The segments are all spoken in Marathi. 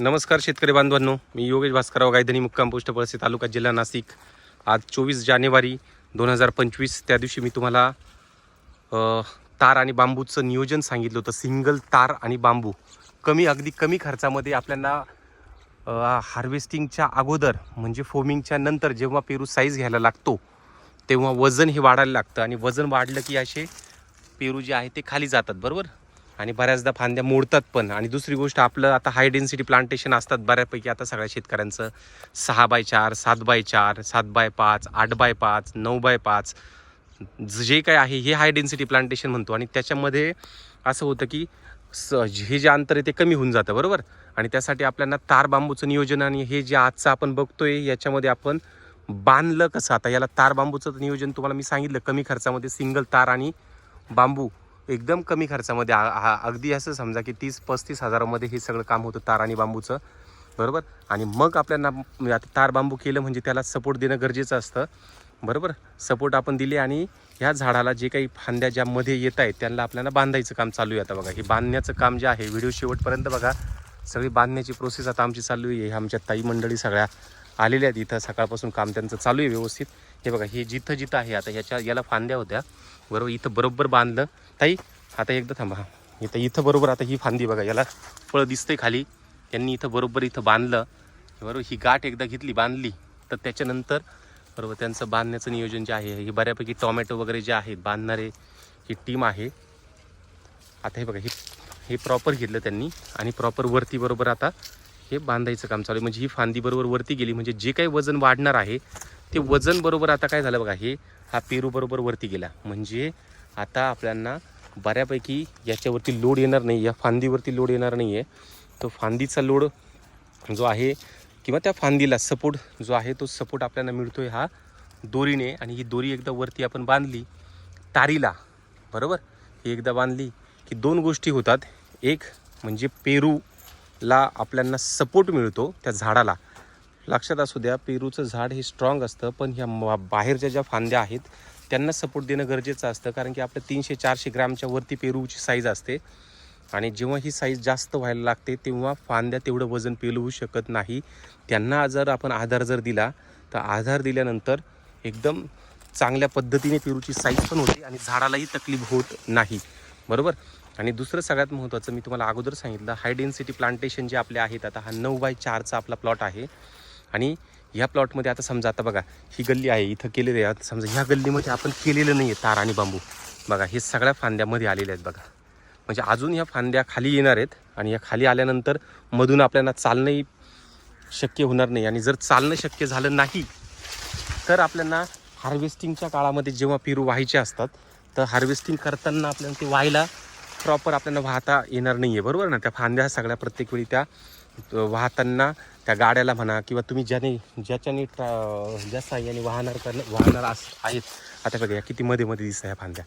नमस्कार शेतकरी बांधवांनो मी योगेश भास्करराव गायधनी मुक्काम पोस्ट पळसे तालुका जिल्हा नाशिक. आज चोवीस जानेवारी दोन हजार पंचवीस त्या दिवशी मी तुम्हाला तार आणि बांबूचं नियोजन सांगितलं होतं. सिंगल तार आणि बांबू. कमी अगदी कमी खर्चामध्ये आपल्याला हार्वेस्टिंगच्या अगोदर म्हणजे फोमिंगच्या नंतर जेव्हा पेरू साईज घ्यायला लागतो तेव्हा वजन हे वाढायला लागतं. आणि वजन वाढलं की असे पेरू जे आहे ते खाली जातात. बरोबर? आणि बऱ्याचदा फांद्या मोडतात पण. आणि दुसरी गोष्ट आपलं आता हाय डेन्सिटी प्लांटेशन असतात बऱ्यापैकी. आता सगळ्या शेतकऱ्यांचं सहा बाय चार सात बाय चार सात बाय पाच आठ बाय पाच नऊ बाय पाच जे काय आहे हे हाय डेन्सिटी प्लांटेशन म्हणतो. आणि त्याच्यामध्ये असं होतं की स हे जे अंतर आहे ते कमी होऊन जातं बरोबर? आणि त्यासाठी आपल्याला तार बांबूचं नियोजन आणि हे जे आजचं आपण बघतोय याच्यामध्ये आपण बांधलं कसं? आता याला तार बांबूचं नियोजन तुम्हाला मी सांगितलं कमी खर्चामध्ये सिंगल तार आणि बांबू. एकदम कमी खर्चामध्ये हा अगदी असं समजा की तीस पस्तीस हजारामध्ये हे सगळं काम होतं तार आणि बांबूचं. बरोबर? आणि मग आपल्याला म्हणजे आता तार बांबू केलं म्हणजे त्याला सपोर्ट देणं गरजेचं असतं. बरोबर? सपोर्ट आपण दिले आणि ह्या झाडाला जे काही फांद्या ज्यामध्ये येत आहेत त्यांना आपल्याला बांधायचं काम चालू आहे आता बघा. हे बांधण्याचं काम जे आहे व्हिडिओ शेवटपर्यंत बघा. सगळी बांधण्याची प्रोसेस आता आमची चालू आहे. आमच्या ताई मंडळी सगळ्या. आलेल्या आहेत. इथं सकाळपासून काम त्यांचं चालू आहे व्यवस्थित. हे बघा हे जिथं जिथं आहे आता ह्याच्या याला फांद्या होत्या. बरोबर इथं बरोबर बांधलं. ताई आता एकदा थांबा. इथं इथं बरोबर आता ही फांदी बघा याला फळ दिसतंय खाली. त्यांनी इथं बरोबर इथं बांधलं. बरोबर ही गाठ एकदा घेतली बांधली. तर त्याच्यानंतर बरोबर त्यांचं बांधण्याचं नियोजन जे आहे हे बऱ्यापैकी टॉमॅटो वगैरे जे आहेत बांधणारे ही टीम आहे. आता हे बघा हे हे प्रॉपर घेतलं त्यांनी. आणि प्रॉपर वरती बरोबर आता हे बांधायचं काम चालू आहे. म्हणजे ही फांदी बरोबर वरती गेली म्हणजे जे काही वजन वाढणार आहे ते वजन बरोबर आता काय झालं बघा हे हा पेरू बरोबर वरती गेला. म्हणजे आता आपल्यांना बऱ्यापैकी याच्यावरती लोड येणार नाही या फांदीवरती लोड येणार नाही आहे तो फांदीचा लोड जो आहे किंवा त्या फांदीला सपोर्ट जो आहे तो सपोर्ट आपल्याला मिळतो आहे हा दोरीने. आणि ही दोरी एकदा वरती आपण बांधली तारीला बरोबर? ही एकदा बांधली की दोन गोष्टी होतात. एक म्हणजे पेरू ला आपल्याला सपोर्ट मिळतो त्या झाडाला. लक्षात असू द्या पेरूचं झाड हे स्ट्रॉंग असतं पण ह्या म- बाहेरच्या ज्या फांद्या आहेत त्यांना सपोर्ट देणं गरजेचं असतं कारण की आपलं तीनशे चारशे ग्रॅमच्या वरती पेरूची साईज असते. आणि जेव्हा ही साईज जास्त व्हायला लागते तेव्हा फांद्या तेवढं वजन पेलवू शकत नाही. त्यांना जर आपण आधार जर दिला तर आधार दिल्यानंतर एकदम चांगल्या पद्धतीने पेरूची साईज पण होते आणि झाडालाही तकलीफ होत नाही. बरोबर? आणि दुसरं सगळ्यात महत्त्वाचं मी तुम्हाला अगोदर सांगितलं हाय डेन्सिटी प्लांटेशन जे आपले आहेत आता हा नऊ बाय चारचा आपला प्लॉट आहे. आणि ह्या प्लॉटमध्ये आता समजा आता बघा ही गल्ली आहे इथं केलेली आहे. आता समजा ह्या गल्लीमध्ये आपण केलेलं नाही आहे तार आणि बांबू. बघा हे सगळ्या फांद्यामध्ये आलेल्या आहेत बघा. म्हणजे अजून ह्या फांद्या खाली येणार आहेत आणि या खाली आल्यानंतर मधून आपल्याला चालणंही शक्य होणार नाही. आणि जर चालणं शक्य झालं नाही तर आपल्याला हार्वेस्टिंगच्या काळामध्ये जेव्हा पेरू व्हायचे असतात तर हार्वेस्टिंग करताना आपल्याला ते व्हायला प्रॉपर आपल्याला वाहता येणार नाही आहे बरोबर ना? त्या फांद्या सगळ्या प्रत्येक वेळी त्या वाहताना त्या गाड्याला म्हणा किंवा तुम्ही ज्याने ज्याच्याने ट्रा ज्या साह्याने वाहणार करणं वाहणार अस आहेत आता बघा या किती मध्ये मध्ये दिसत ह्या फांद्या.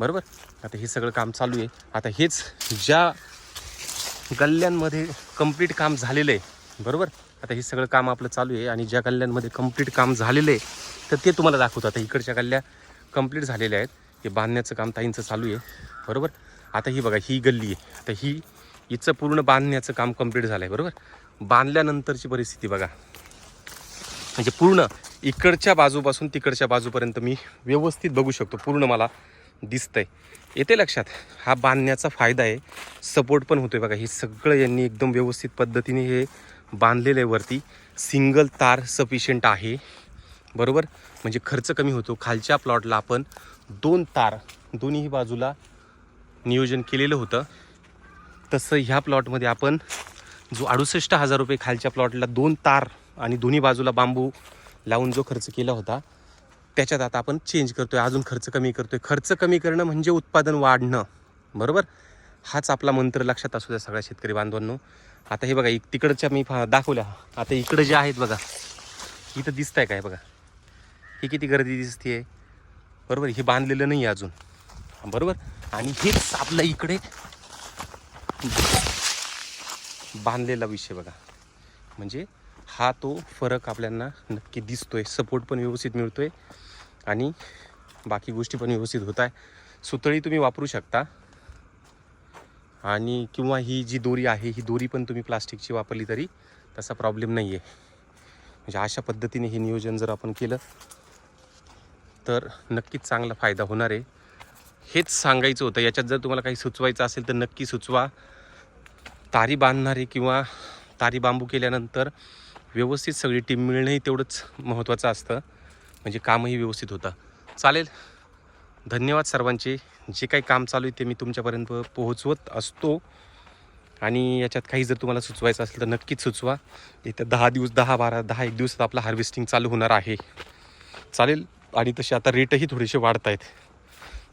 बरोबर? आता हे सगळं काम चालू आहे. आता हेच ज्या गल्ल्यांमध्ये कंप्लीट काम झालेलं आहे बरोबर? आता हे सगळं काम आपलं चालू आहे आणि ज्या गल्ल्यांमध्ये कंप्लीट काम झालेलं आहे तर ते तुम्हाला दाखवतो. आता इकडच्या गल्ल्या कंप्लीट झालेल्या आहेत. हे बांधण्याचं काम ताईंचं चालू आहे बरोबर? आता ही बघा ही गल्ली आहे. आता ही हिचं पूर्ण बांधण्याचं काम कंप्लीट झालं आहे बरोबर? बांधल्यानंतरची परिस्थिती बघा. म्हणजे पूर्ण इकडच्या बाजूपासून तिकडच्या बाजूपर्यंत मी व्यवस्थित बघू शकतो. पूर्ण मला दिसतंय. येते लक्षात? हा बांधण्याचा फायदा आहे. सपोर्ट पण होतोय बघा. हे सगळं यांनी एकदम व्यवस्थित पद्धतीने हे बांधलेलं आहे वरती. सिंगल तार सफिशियंट आहे. बरोबर? म्हणजे खर्च कमी होतो. खालच्या प्लॉटला आपण दोन तार दोन्ही बाजूला नियोजन केलेलं होतं. तसं ह्या प्लॉटमध्ये आपण जो अडुसष्ट हजार रुपये खालच्या प्लॉटला दोन तार आणि दोन्ही बाजूला बांबू लावून जो खर्च केला होता त्याच्यात आता आपण चेंज करतोय अजून खर्च कमी करतोय. खर्च कमी करणं म्हणजे उत्पादन वाढणं. बरोबर? हाच आपला मंत्र लक्षात असू द्या सगळ्या शेतकरी बांधवांनो. आता हे बघा एक तिकडच्या मी फा- दाखवल्या. आता इकडं जे आहेत बघा इथं दिसत आहे काय बघा? ही किती गर्दी दिसते बरोबर? हे बांधलेलं नाही आहे अजून. बरोबर? आणि हेच आपल्या इकडे बांधलेला विषय बघा. म्हणजे हा तो फरक आपल्याला नक्की दिसतोय. सपोर्ट पण व्यवस्थित मिळतोय आणि बाकी गोष्टी पण व्यवस्थित होत आहे सुतळी तुम्ही वापरू शकता. आणि किंवा ही जी दोरी आहे ही दोरी पण तुम्ही प्लास्टिकची वापरली तरी तसा प्रॉब्लेम नाही आहे म्हणजे अशा पद्धतीने हे नियोजन जर आपण केलं तर नक्कीच चांगला फायदा होणार आहे. हेच सांगायचं होतं. याच्यात जर तुम्हाला काही सुचवायचं असेल तर नक्की सुचवा. तारी बांधणारे किंवा तारी बांबू केल्यानंतर व्यवस्थित सगळी टीम मिळणंही तेवढंच महत्त्वाचं असतं. म्हणजे कामही व्यवस्थित होतं. चालेल. धन्यवाद सर्वांचे. जे काही काम चालू आहे ते मी तुमच्यापर्यंत पोहोचवत असतो. आणि याच्यात काही जर तुम्हाला सुचवायचं असेल तर नक्कीच सुचवा. येत्या दहा दिवस दहा बारा दहा एक दिवसात आपलं हार्वेस्टिंग चालू होणार आहे. चालेल. आणि तसे आता रेटही थोडेसे वाढत आहेत